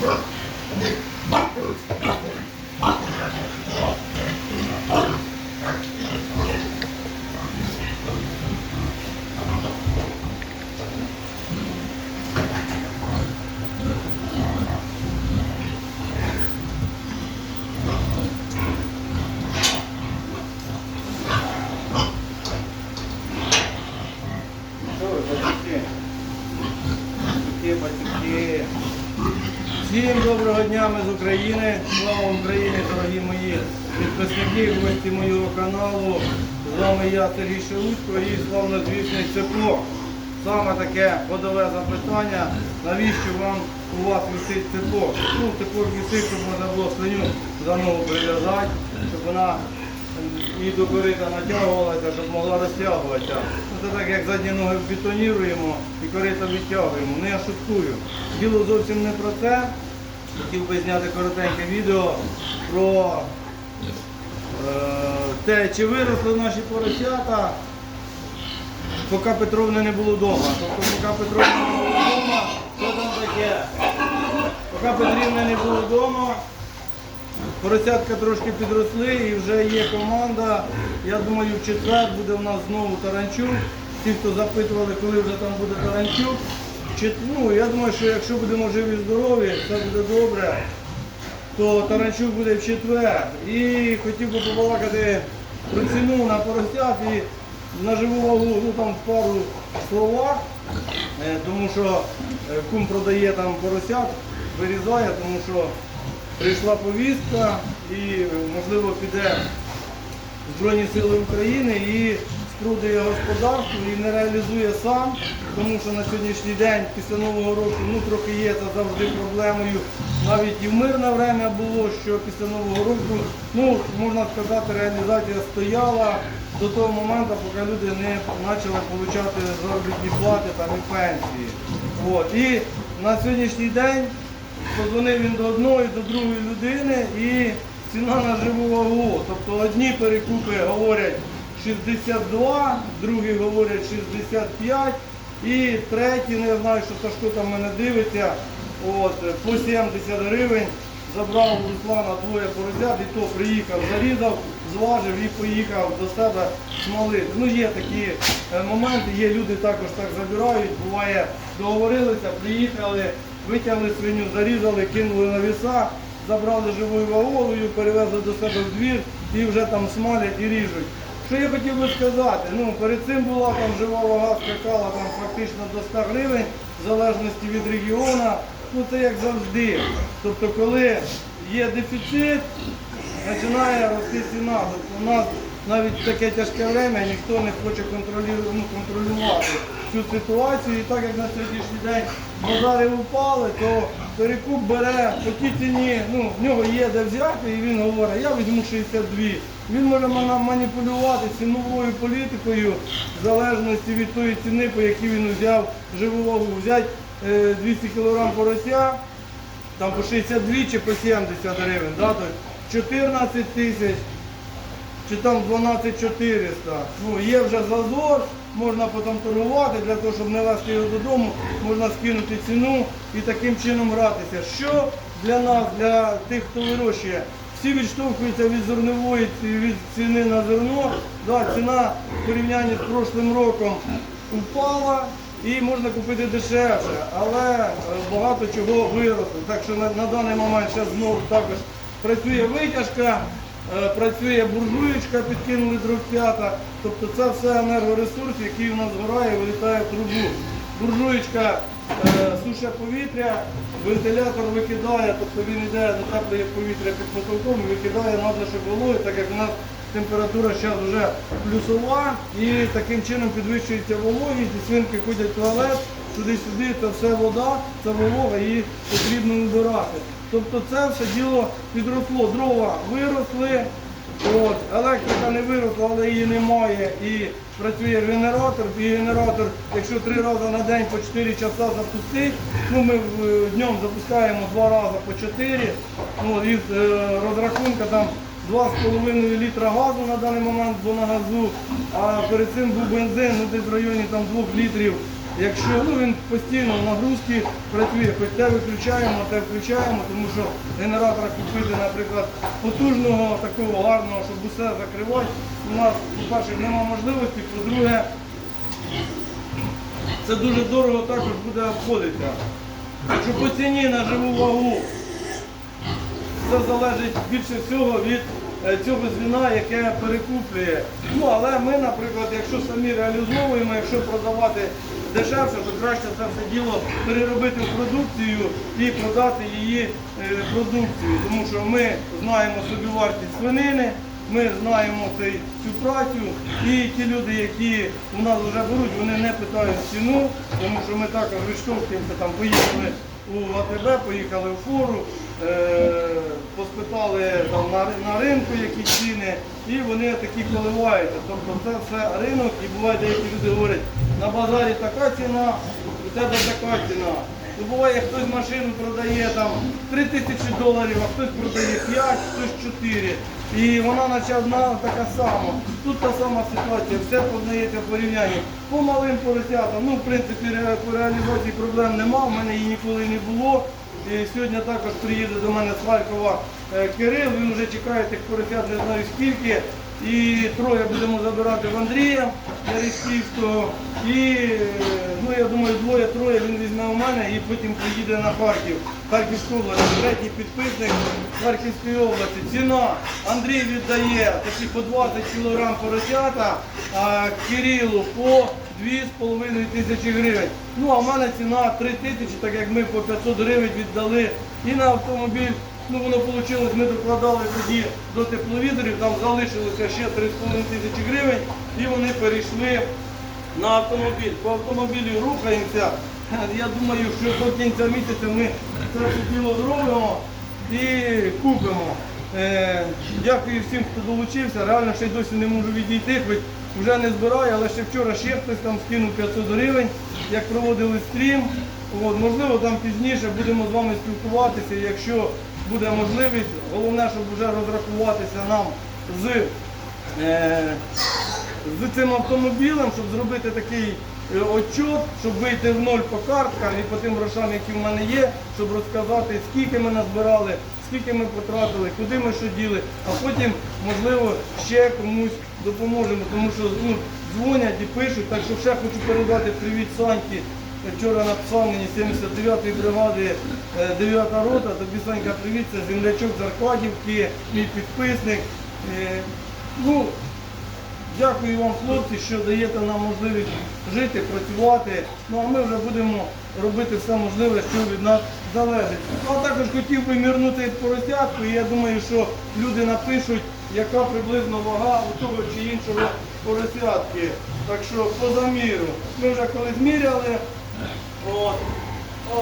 Thank you. Всім доброго дня, ми з України. Слава Україні, дорогі мої підписники, гості моєго каналу. З вами я, Сергій Шелудько і славнозвісний Цепло. Саме таке ходове запитання, навіщо вам у вас висить цепло? Ну, Тепло висить, щоб можна було свиню за ногу прив'язати, щоб вона і до корита натягувалася, щоб могла розтягуватися. Ну, Це так, як задні ноги бетоніруємо і корита відтягуємо. Ну я шуткую. Діло зовсім не про це. Хотів би зняти коротеньке відео про е, те, чи виросли наші поросята, поки Петровни не було вдома. Тобто, поки Петровни не було вдома, що там таке? Поки Петрівни не було вдома, поросятка трошки підросли і вже є команда. Я думаю, в четвер буде у нас знову Таранчук. Ті, хто запитували, коли вже там буде Таранчук. Ну, я думаю, що якщо будемо живі здорові, все буде добре, то Таранчук буде в четвер. І хотів би побалакати про ціну на поросят і на живу вагу, ну там в пару словах, Е, тому що е, кум продає там поросят, вирізає, тому що прийшла повістка і можливо піде Збройні Сили України і спрудує господарство і не реалізує сам, тому що на сьогоднішній день після Нового року ну, трохи є це завжди проблемою. Навіть і в мирне время було, що після Нового року, ну, можна сказати, реалізація стояла до того моменту, поки люди не почали отримати заробітні плати там, пенсії. От. І на сьогоднішній день Подзвонив він до одної, до другої людини і ціна на живу вагу. Тобто одні перекупи говорять 62, другі говорять 65 і треті, не знаю, що Сашко там мене дивиться, от, по 70 гривень. Забрав у Руслана двоє поросят, і то приїхав, зарізав, зважив і поїхав до себе смолити. Ну є такі е, моменти, є люди також так забирають, буває, договорилися, приїхали, витягли свиню, зарізали, кинули на віса, забрали живою вагою, перевезли до себе в двір і вже там смалять і ріжуть. Що я хотів би сказати? Ну, перед цим була там жива вага, скакала там фактично до 100 гривень, в залежності від регіону. Ну це як завжди. Тобто, коли є дефіцит, починає рости ціна. Тобто у нас навіть в таке тяжке время ніхто не хоче ну, контролювати цю ситуацію. І так як на сьогоднішній день базари впали, то перекуп бере по тій ціні, ну, в нього є де взяти, і він говорить, я візьму 62. Він може мана- маніпулювати ціновою політикою в залежності від тої ціни, по якій він взяв живу вагу. Взяти е, 200 кг порося, там по 62 чи по 70 гривень, да, то 14 тисяч чи там 12 400. Ну, є вже зазор, можна потім торгувати, для того, щоб не вести його додому, можна скинути ціну і таким чином гратися. Що для нас, для тих, хто вирощує, всі відштовхуються від зернової від ціни на зерно. Да, ціна в порівнянні з прошлим роком упала і можна купити дешевше, але е, багато чого виросло. Так що на, на даний момент ще знову також працює витяжка, працює буржуєчка, підкинули дровцята. Тобто це все енергоресурс, який у нас згорає, вилітає в трубу. Буржуєчка е, суше повітря, вентилятор викидає, тобто він йде затеплює повітря під потолком викидає надлишок вологи, так як у нас температура зараз вже плюсова і таким чином підвищується вологість, і свинки ходять в туалет, туди-сюди, це все вода, це волога, її потрібно убирати. Тобто це все діло підросло. Дрова виросли, от, електрика не виросла, але її немає. І працює генератор, і генератор, якщо три рази на день по 4 часа запустити, ну ми в- днем запускаємо два рази по 4, ну, із е, розрахунка там 2,5 літра газу на даний момент було на газу, а перед цим був бензин, ну десь в районі там 2 літрів. Якщо ну, він постійно в нагрузці працює, хоч те виключаємо, те включаємо, тому що генератора купити, наприклад, потужного, такого гарного, щоб усе закривати, у нас, по-перше, немає можливості, по-друге, це дуже дорого також буде обходитися. Якщо по ціні на живу вагу це залежить більше всього від цього звіна, яке перекуплює. Ну, але ми, наприклад, якщо самі реалізовуємо, якщо продавати дешевше, то краще це все діло переробити в продукцію і продати її е, продукцію. Тому що ми знаємо собівартість свинини, ми знаємо цей, цю працю, і ті люди, які у нас вже беруть, вони не питають ціну, тому що ми також відштовхуємося, там поїхали у АТБ, поїхали в фору, е, поспитали там на, на ринку, які ціни, і вони такі коливаються. Тобто це все ринок, і буває деякі люди говорять, на базарі така ціна, у тебе така ціна. Ну, буває, хтось машину продає там 3 тисячі доларів, а хтось продає 5, хтось 4. І вона наче одна така сама. Тут та сама ситуація, все познається в порівнянні. По малим поросятам, ну в принципі по реалізації проблем нема, в мене її ніколи не було. І сьогодні також приїде до мене з Харкова е, Кирил, він вже чекає тих поросят, не знаю скільки. І троє будемо забирати в Андрія Яришківського. І ну, я думаю, двоє-троє він візьме у мене і потім поїде на Харків. Харківську область, третій підписник Харківської області. Ціна Андрій віддає такі по 20 кг поросята, а Кирилу по 2,5 тисячі гривень. Ну а в мене ціна 3 тисячі, так як ми по 500 гривень віддали і на автомобіль. Ну воно вийшло, ми докладали тоді до тепловізорів, там залишилося ще 3,5 тисячі гривень і вони перейшли на автомобіль. По автомобілю рухаємося. Я думаю, що до кінця місяця ми це діло зробимо і купимо. Е, дякую всім, хто долучився. Реально ще й досі не можу відійти, хоч вже не збираю, але ще вчора ще хтось там скинув 500 гривень, як проводили стрім. От, можливо, там пізніше будемо з вами спілкуватися, якщо буде можливість. Головне, щоб вже розрахуватися нам з е, з цим автомобілем, щоб зробити такий е, отчет, щоб вийти в ноль по карткам і по тим грошам, які в мене є, щоб розказати, скільки ми назбирали, скільки ми потратили, куди ми що діли, а потім, можливо, ще комусь допоможемо, тому що ну, дзвонять і пишуть, так що ще хочу передати привіт Саньки. Вчора написав мені 79-ї бригади, е, 9 рота, тобі Санька привіт, це землячок з мій підписник. Е, Ну, Дякую вам, хлопці, що даєте нам можливість жити, працювати. Ну а ми вже будемо робити все можливе, що від нас залежить. Ну, а також хотів би мірнути поросятку, і я думаю, що люди напишуть, яка приблизно вага у того чи іншого поросятки. Так що по заміру. Ми вже коли зміряли.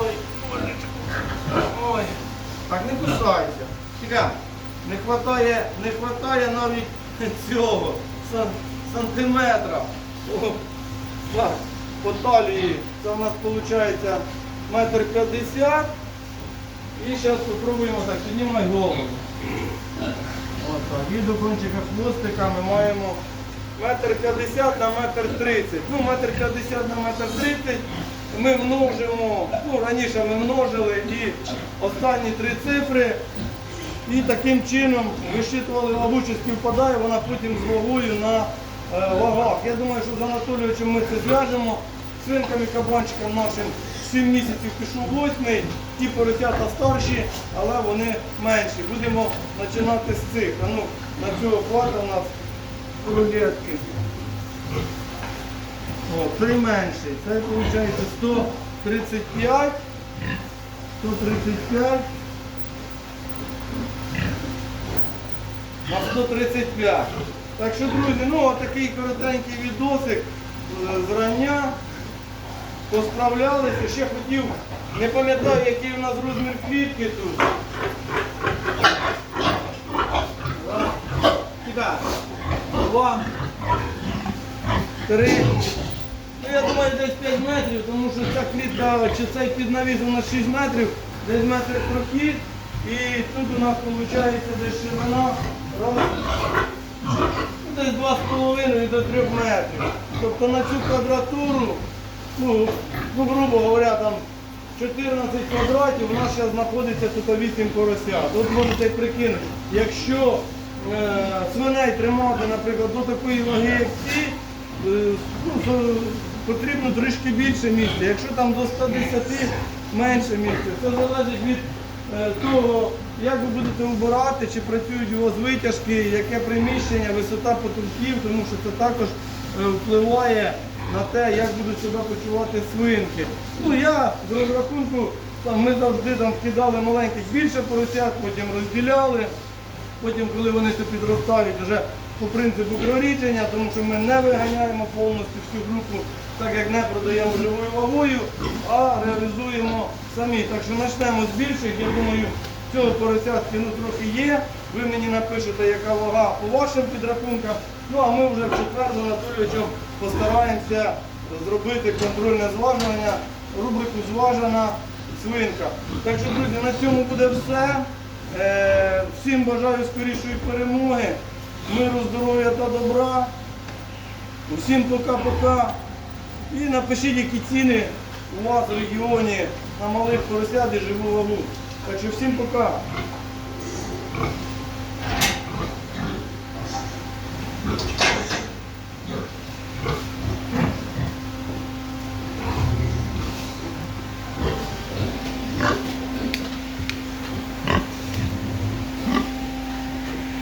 Ой, божечко. Ой. Так не кусайся. Чекай. Не хватає, не хватає навіть цього сан- сантиметра. О, так, по талії це у нас виходить метр п'ятдесят. І зараз спробуємо так, піднімай голову. От так. І до кончика хвостика ми маємо метр п'ятдесят на метр тридцять. Ну, метр п'ятдесят на метр тридцять. Ми множимо, ну раніше ми множили і останні три цифри і таким чином вищитували вагу, чи співпадає вона потім з вагою на е, вагах. Я думаю, що з Анатолійовичем ми це зв'яжемо. Свинками кабанчикам нашим 7 місяців пішов восьмий, ті поросята старші, але вони менші. Будемо починати з цих. А ну, на цього хвата у нас рулетки. О, три менші. Це виходить 135, 135. на 135. Так що, друзі, ну отакий коротенький відосик е, зрання. Посправлялися. Ще хотів, не пам'ятаю, який у нас розмір квітки тут. Два. Три. Я думаю, десь 5 метрів, тому що ця клітка, чи цей піднавіс у нас 6 метрів, десь метр прохід. І тут у нас виходить десь ширина ну, десь 2,5 до 3 метрів. Тобто на цю квадратуру, ну, ну грубо говоря, там 14 квадратів, у нас зараз знаходиться тут 8 поросят. От можете прикинути, якщо е, свиней тримати, наприклад, до такої ваги, як ці, е, ну, потрібно трішки більше місця. Якщо там до 110 менше місця, це залежить від е, того, як ви будете обирати, чи працюють у вас витяжки, яке приміщення, висота потолків, тому що це також е, впливає на те, як будуть себе почувати свинки. Ну я з розрахунку, там, ми завжди там кидали маленьких більше поросят, потім розділяли. Потім, коли вони це підростають, вже по принципу прорідження, тому що ми не виганяємо повністю всю групу, так як не продаємо живою вагою, а реалізуємо самі. Так що почнемо з більших. Я думаю, цього поросятки ну, трохи є. Ви мені напишете, яка вага по вашим підрахункам. Ну а ми вже в четвер з Анатолійовичем постараємося зробити контрольне зважування, рубрику зважена свинка. Так що, друзі, на цьому буде все. Е, Всім бажаю скорішої перемоги, миру, здоров'я та добра. Усім пока-пока. І напишіть, які ціни у вас в регіоні на малих поросят і живу вагу. Так що всім пока.